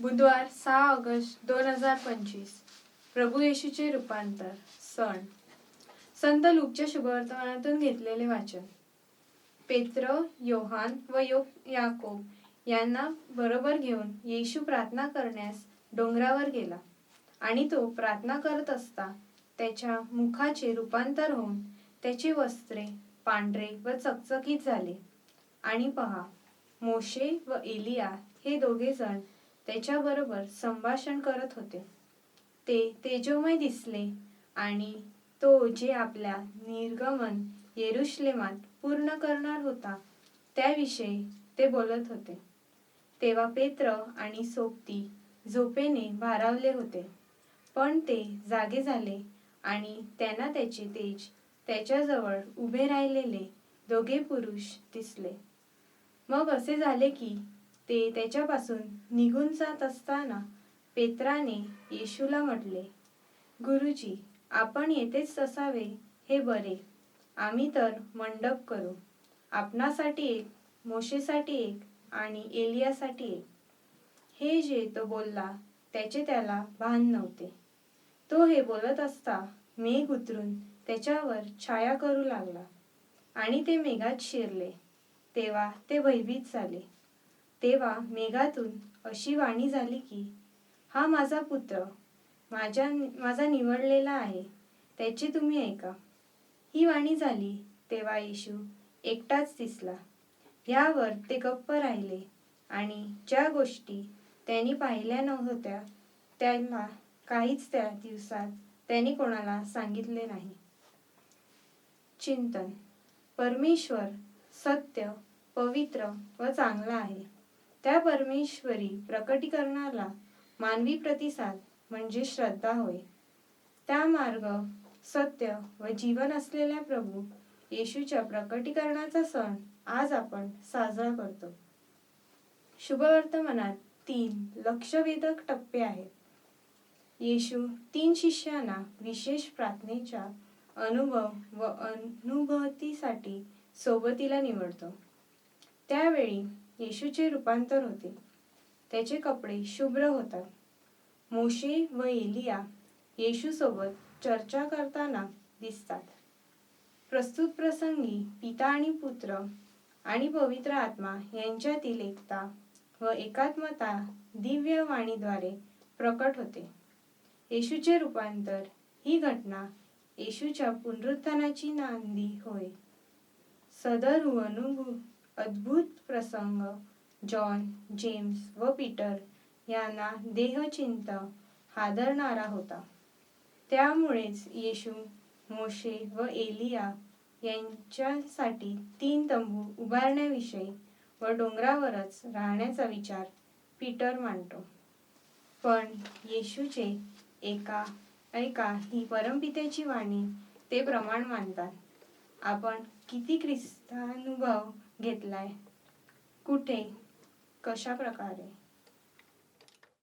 बुधवार सहा ऑगस्ट दोन हजार पंचवीस. प्रभू येशूचे रूपांतर. सण. संत लूकच्या शुभवर्तमानातून घेतलेले वाचन. पेत्र योहान व यो याकोब यांना बरोबर घेऊन येशू प्रार्थना करण्यास डोंगरावर गेला. आणि तो प्रार्थना करत असता त्याच्या मुखाचे रूपांतर होऊन त्याची वस्त्रे पांढरे व चकचकीत झाले. आणि पहा मोशे व एलिया हे दोघे जण त्याच्याबरोबर संभाषण करत होते. ते तेजोमय दिसले आणि तो जे आपल्या निर्गमन येरुश्लेमात पूर्ण करणार होता त्याविषयी ते बोलत होते. तेव्हा पेत्र आणि सोबती झोपेने भारावले होते. पण ते जागे झाले आणि त्यांना त्याचे तेज त्याच्याजवळ उभे राहिलेले दोघे पुरुष दिसले. मग असे झाले की ते त्याच्यापासून निघून जात असताना पेत्राने येशूला म्हटले गुरुजी आपण येथेच असावे हे बरे. आम्ही तर मंडप करू. आपणासाठी एक मोशेसाठी एक आणि एलियासाठी एक. हे जे तो बोलला त्याचे त्याला भान नव्हते. तो हे बोलत असता मेघ उतरून त्याच्यावर छाया करू लागला आणि ते मेघात शिरले. तेव्हा ते भयभीत झाले. तेव्हा मेघातून अशी वाणी झाली की हा माझा पुत्र माझ्या माझा निवडलेला आहे त्याची तुम्ही ऐका. ही वाणी झाली तेव्हा येशू एकटाच दिसला. ह्यावर ते गप्प राहिले आणि ज्या गोष्टी त्यांनी पाहिल्या नव्हत्या त्यांना काहीच त्या दिवसात त्यांनी कोणाला सांगितले नाही. चिंतन. परमेश्वर सत्य पवित्र व चांगला आहे. त्या परमेश्वरी प्रकटीकरणाला मानवी प्रतिसाद म्हणजे श्रद्धा होय. त्या मार्ग सत्य व जीवन असलेल्या प्रभू येशूच्या प्रकटीकरणाचा सण आज आपण साजरा करतो. शुभवर्तमानात तीन लक्षवेधक टप्पे आहेत. येशू तीन शिष्यांना विशेष प्रार्थनेच्या अनुभव व अनुभूतीसाठी सोबतीला निवडतो. त्यावेळी येशूचे रूपांतर होते. त्याचे कपडे शुभ्र होतात. मोशे व एलिया येशूसोबत चर्चा करताना दिसतात. प्रस्तुत प्रसंगी पिता आणि पुत्र आणि पवित्र आत्मा यांच्यातील एकता व एकात्मता दिव्य वाणीद्वारे प्रकट होते. येशूचे रूपांतर ही घटना येशूच्या पुनरुत्थानाची नांदी होय. सदर अनुभू अद्भुत प्रसंग. जॉन जेम्स व पीटर यांना देहचिंत हादरणारा होता. त्यामुळेच येशू मोशे व एलिया यांच्यासाठी तीन तंबू उभारण्याविषयी व डोंगरावरच राहण्याचा विचार पीटर मांडतो. पण येशूचे एका ऐका ही परमपित्याची वाणी ते प्रमाण मानतात. आपण किती ख्रिस्तानुभव घेतलाय. कुठे? कशा प्रकारे